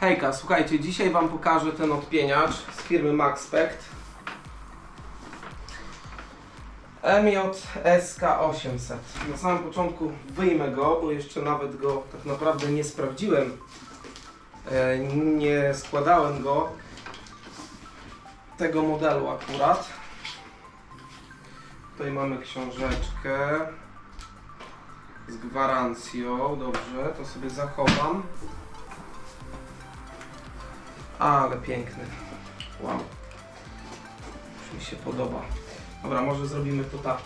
Hejka, słuchajcie, dzisiaj Wam pokażę ten odpieniacz z firmy Maxpect. MJSK800. Na samym początku wyjmę go, bo jeszcze nawet go tak naprawdę nie sprawdziłem. E, Nie składałem go tego modelu akurat. Tutaj mamy książeczkę z gwarancją. Dobrze, to sobie zachowam. Ale piękny. Wow. Już mi się podoba. Dobra, może zrobimy to tak.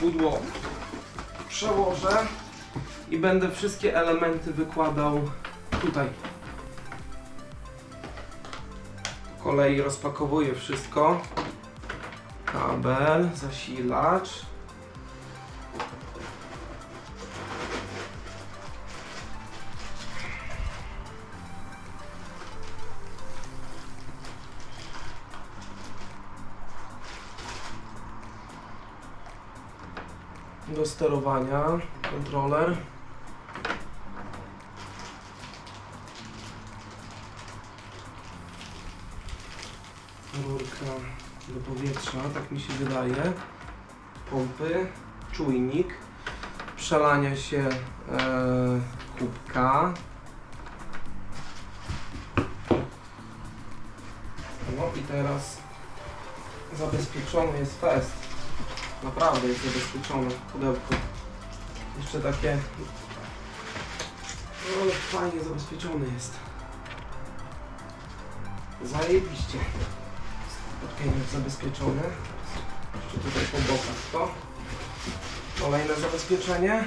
Pudło przełożę i będę wszystkie elementy wykładał tutaj. Po kolei rozpakowuję wszystko. Kabel, zasilacz. Do sterowania, kontroler. Rurka do powietrza, tak mi się wydaje. Pompy, czujnik, przelania się e, kubka. No i teraz zabezpieczony jest fest. Naprawdę jest zabezpieczone pudełko. Jeszcze takie... No fajnie zabezpieczony jest. Zajebiście. Odpieniacz zabezpieczony. Jeszcze tutaj po bokach to. Kolejne zabezpieczenie.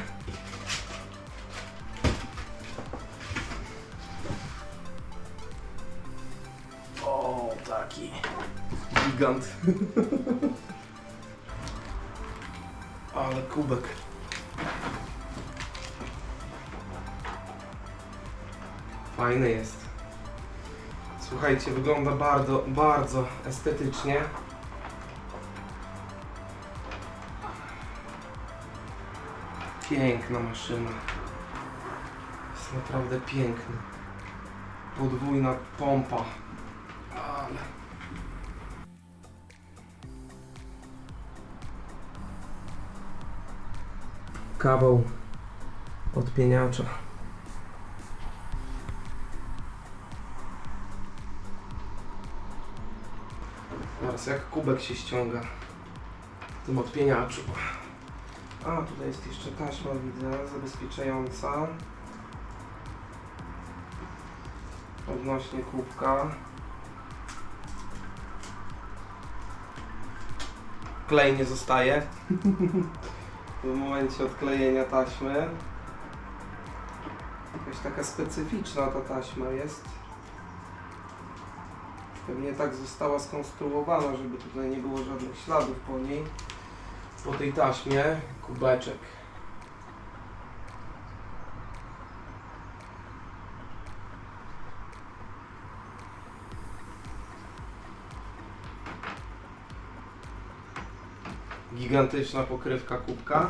O, taki gigant. Kubek. Fajny jest. Słuchajcie, wygląda bardzo, bardzo estetycznie. Piękna maszyna. Jest naprawdę piękny. Podwójna pompa. Ale... kawał odpieniacza. Teraz jak kubek się ściąga w tym odpieniaczu. A, tutaj jest jeszcze taśma, widzę, zabezpieczająca. Odnośnie kubka. Klej nie zostaje. w momencie odklejenia taśmy. Jakaś taka specyficzna ta taśma jest. Pewnie tak została skonstruowana, żeby tutaj nie było żadnych śladów po niej. Po tej taśmie kubeczek. Gigantyczna pokrywka kubka.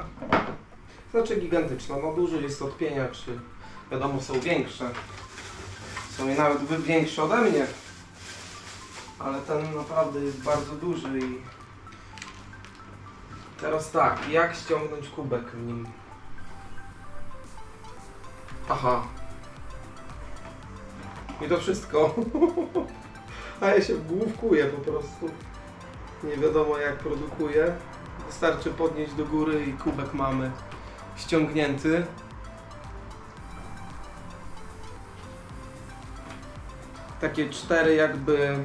Znaczy gigantyczna, no duży jest odpieniacz, wiadomo są większe. Są i nawet większe ode mnie. Ale ten naprawdę jest bardzo duży i teraz tak, jak ściągnąć kubek w nim? Aha. I to wszystko. A ja się główkuję po prostu. Nie wiadomo jak produkuję. Wystarczy podnieść do góry i kubek mamy ściągnięty. Takie cztery jakby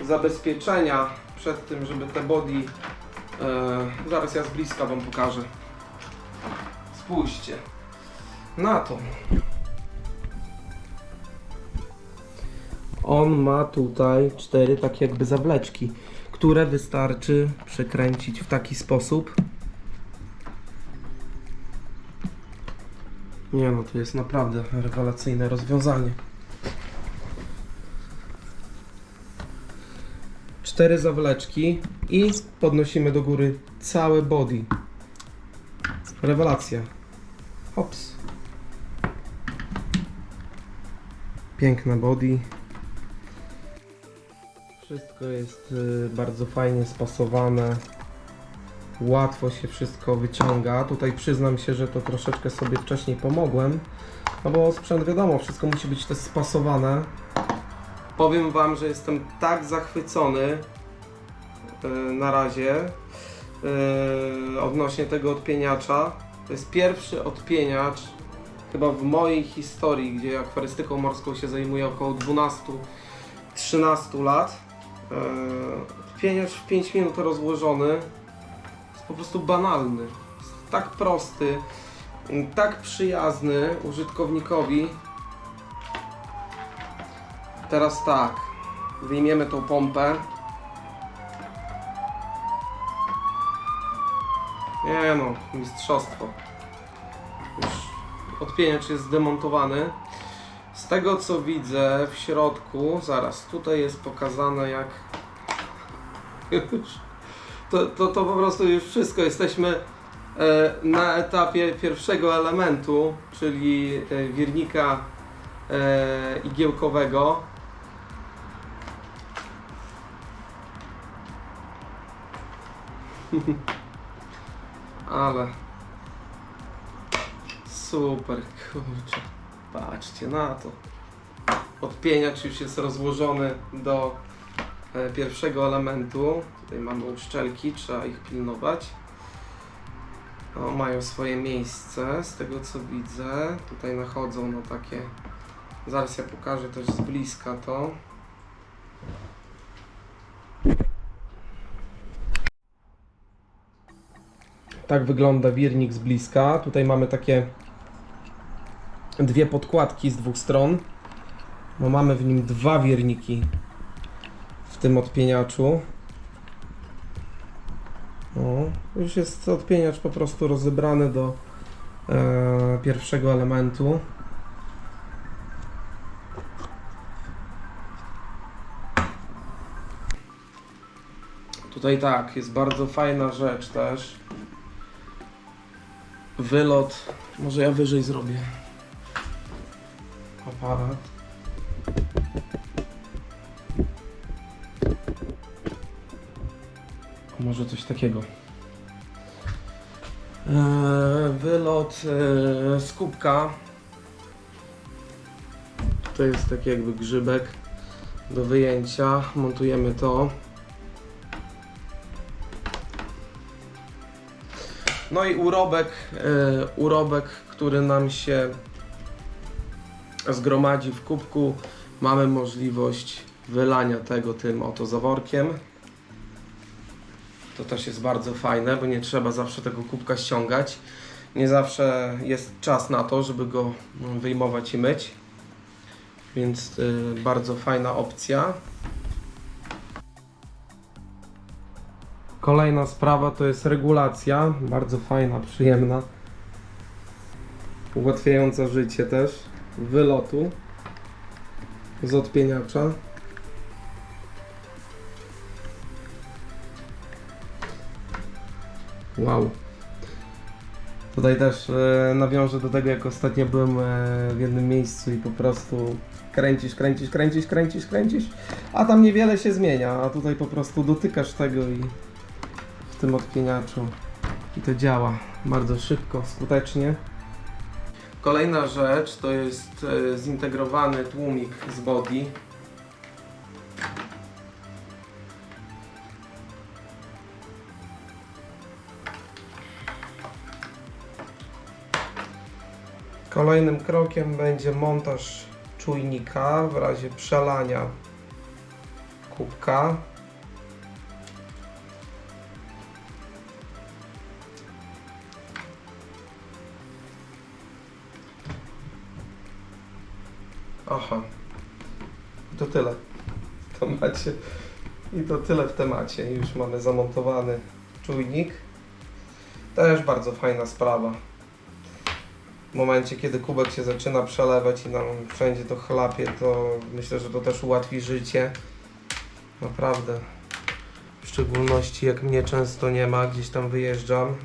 zabezpieczenia przed tym, żeby te body e, zaraz ja z bliska wam pokażę. Spójrzcie na to. On ma tutaj cztery takie jakby zawleczki, które wystarczy przekręcić w taki sposób. Nie no, to jest naprawdę rewelacyjne rozwiązanie. Cztery zawleczki i podnosimy do góry całe body. Rewelacja. Hops. Piękne body. Wszystko jest y, bardzo fajnie spasowane. Łatwo się wszystko wyciąga. Tutaj przyznam się, że to troszeczkę sobie wcześniej pomogłem. No bo sprzęt wiadomo, wszystko musi być też spasowane. Powiem Wam, że jestem tak zachwycony y, na razie y, odnośnie tego odpieniacza. To jest pierwszy odpieniacz chyba w mojej historii, gdzie akwarystyką morską się zajmuję około 12-13 lat. Yy, Odpieniacz w 5 minut rozłożony jest po prostu banalny. Jest tak prosty, tak przyjazny użytkownikowi. Teraz tak, wyjmiemy tą pompę. Nie no, mistrzostwo. Już odpieniacz jest zdemontowany. Z tego co widzę w środku, zaraz, tutaj jest pokazane jak to, to, to po prostu już wszystko, jesteśmy e, na etapie pierwszego elementu, czyli e, wirnika e, igiełkowego. Ale super, kurczę. Patrzcie na to. Odpieniacz już jest rozłożony do e, pierwszego elementu. Tutaj mamy uszczelki, trzeba ich pilnować. O, mają swoje miejsce, z tego co widzę. Tutaj nachodzą na takie. Zaraz ja pokażę też z bliska to. Tak wygląda wirnik z bliska. Tutaj mamy takie dwie podkładki z dwóch stron. Bo mamy w nim dwa wierniki w tym odpieniaczu. O, już jest odpieniacz po prostu rozebrany do e, pierwszego elementu. Tutaj tak, jest bardzo fajna rzecz też. Wylot. Może ja wyżej zrobię aparat. Może coś takiego. Eee, wylot eee, z kubka. To jest taki jakby grzybek do wyjęcia. Montujemy to. No i urobek, e, urobek, który nam się zgromadzi w kubku, mamy możliwość wylania tego tym oto zaworkiem. To też jest bardzo fajne, bo nie trzeba zawsze tego kubka ściągać. Nie zawsze jest czas na to, żeby go wyjmować i myć. Więc y, bardzo fajna opcja. Kolejna sprawa to jest regulacja. Bardzo fajna, przyjemna. Ułatwiająca życie też wylotu z odpieniacza. Wow. Tutaj też e, nawiążę do tego, jak ostatnio byłem e, w jednym miejscu i po prostu kręcisz, kręcisz, kręcisz, kręcisz, kręcisz, a tam niewiele się zmienia, a tutaj po prostu dotykasz tego i w tym odpieniaczu i to działa bardzo szybko, skutecznie. Kolejna rzecz to jest e, zintegrowany tłumik z body. Kolejnym krokiem będzie montaż czujnika w razie przelania kubka. I to tyle w temacie. Już mamy zamontowany czujnik. Też bardzo fajna sprawa. W momencie, kiedy kubek się zaczyna przelewać i nam wszędzie to chlapie, to myślę, że to też ułatwi życie. Naprawdę. W szczególności jak mnie często nie ma, gdzieś tam wyjeżdżam.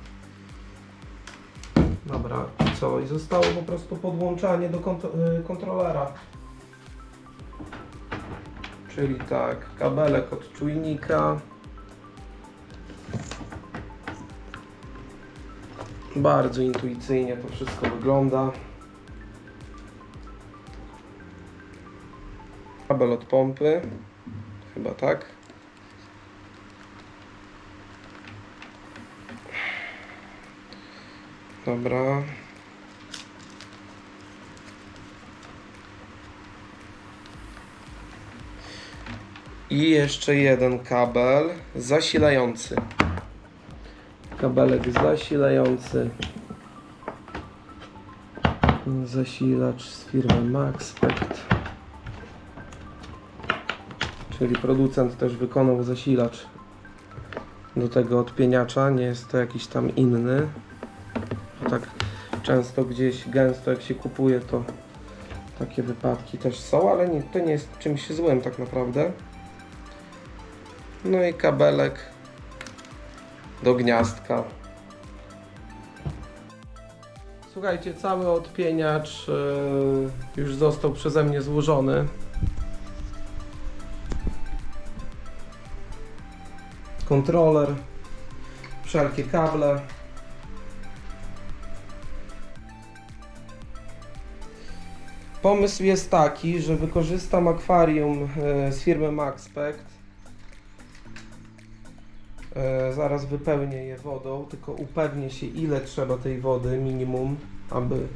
Dobra, i co? I zostało po prostu podłączanie do kont- y, kontrolera. Czyli tak, kabelek od czujnika. Bardzo intuicyjnie to wszystko wygląda. Kabel od pompy. Chyba tak. Dobra. I jeszcze jeden kabel zasilający. Kabelek zasilający. Zasilacz z firmy Maxpect. Czyli producent też wykonał zasilacz do tego odpieniacza. Nie jest to jakiś tam inny. Bo tak często gdzieś gęsto jak się kupuje to takie wypadki też są, ale nie, to nie jest czymś złym tak naprawdę. No i kabelek do gniazdka. Słuchajcie, cały odpieniacz e, już został przeze mnie złożony. Kontroler, wszelkie kable. Pomysł jest taki, że wykorzystam akwarium e, z firmy Maxpect. E, Zaraz wypełnię je wodą, tylko upewnię się ile trzeba tej wody minimum, aby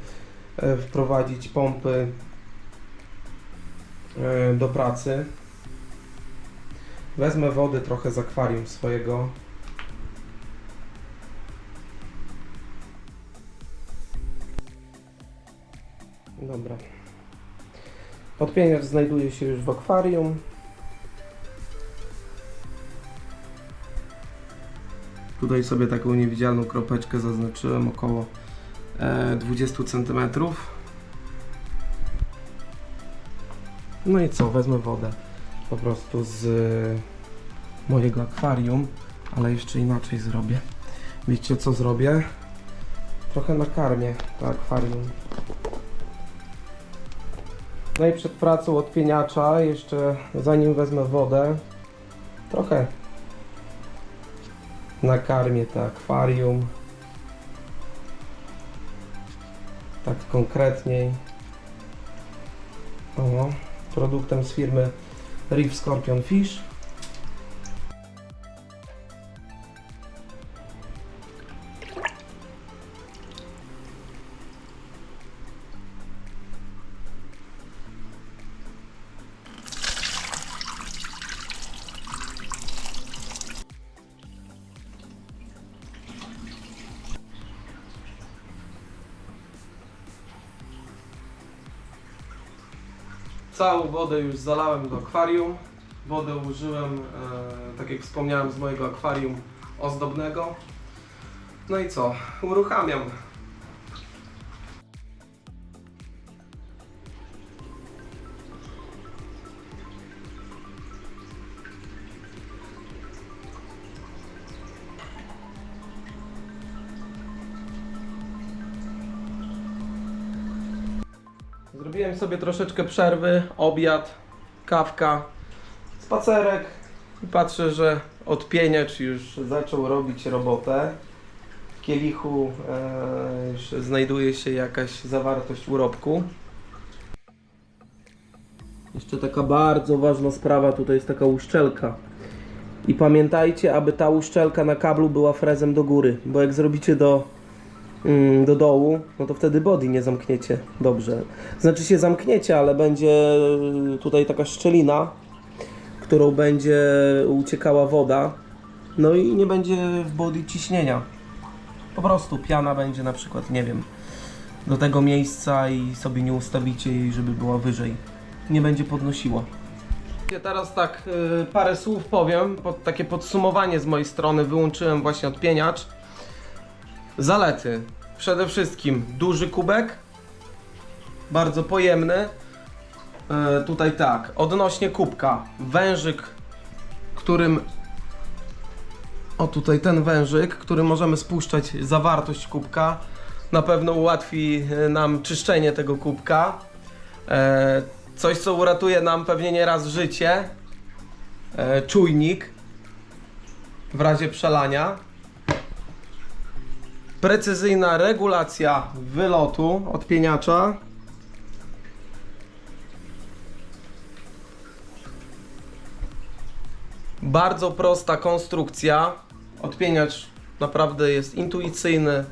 e, wprowadzić pompy e, do pracy. Wezmę wody trochę z akwarium swojego. Dobra. Odpieniacz znajduje się już w akwarium. Tutaj sobie taką niewidzialną kropeczkę zaznaczyłem około e, 20 cm. No i co? Wezmę wodę po prostu z e, mojego akwarium, ale jeszcze inaczej zrobię. Wiecie co zrobię? Trochę nakarmię to akwarium. No i przed pracą odpieniacza, jeszcze zanim wezmę wodę, trochę nakarmię to akwarium. Tak konkretniej. O, produktem z firmy Reef Scorpion Fish. Całą wodę już zalałem do akwarium. Wodę użyłem, e, tak jak wspomniałem, z mojego akwarium ozdobnego. No i co? Uruchamiam. Zrobiłem sobie troszeczkę przerwy, obiad, kawka, spacerek i patrzę, że odpieniacz już zaczął robić robotę. W kielichu e, już znajduje się jakaś zawartość urobku. Jeszcze taka bardzo ważna sprawa, tutaj jest taka uszczelka. I pamiętajcie, aby ta uszczelka na kablu była frezem do góry, bo jak zrobicie do do dołu, no to wtedy body nie zamkniecie dobrze. Znaczy się zamkniecie, ale będzie tutaj taka szczelina, którą będzie uciekała woda, no i nie będzie w body ciśnienia. Po prostu piana będzie na przykład, nie wiem, do tego miejsca i sobie nie ustawicie jej, żeby była wyżej. Nie będzie podnosiło. Ja teraz tak y, parę słów powiem, takie podsumowanie z mojej strony. Wyłączyłem właśnie odpieniacz. Zalety. Przede wszystkim duży kubek, bardzo pojemny. E, tutaj tak, odnośnie kubka, wężyk, którym. O, tutaj ten wężyk, którym możemy spuszczać zawartość kubka. Na pewno ułatwi e, nam czyszczenie tego kubka. E, coś, co uratuje nam pewnie nieraz życie. e, czujnik w razie przelania. Precyzyjna regulacja wylotu odpieniacza. Bardzo prosta konstrukcja. Odpieniacz naprawdę jest intuicyjny.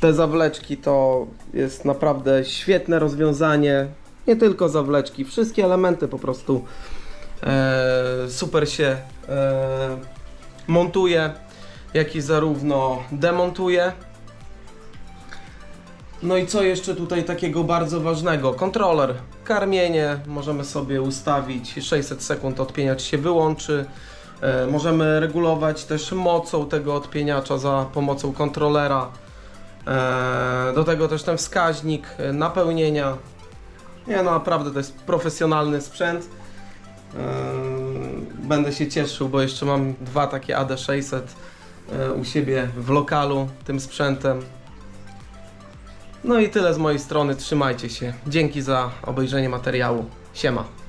Te zawleczki to jest naprawdę świetne rozwiązanie. Nie tylko zawleczki, wszystkie elementy po prostu e, super się e, montuje, jak i zarówno demontuje. No i co jeszcze tutaj takiego bardzo ważnego? Kontroler, karmienie, możemy sobie ustawić 600 sekund odpieniacz się wyłączy. E, możemy regulować też mocą tego odpieniacza za pomocą kontrolera. E, do tego też ten wskaźnik e, napełnienia. Nie no, naprawdę to jest profesjonalny sprzęt. Będę się cieszył, bo jeszcze mam dwa takie AD600 e, u siebie w lokalu tym sprzętem. No i tyle z mojej strony, trzymajcie się. Dzięki za obejrzenie materiału. Siema.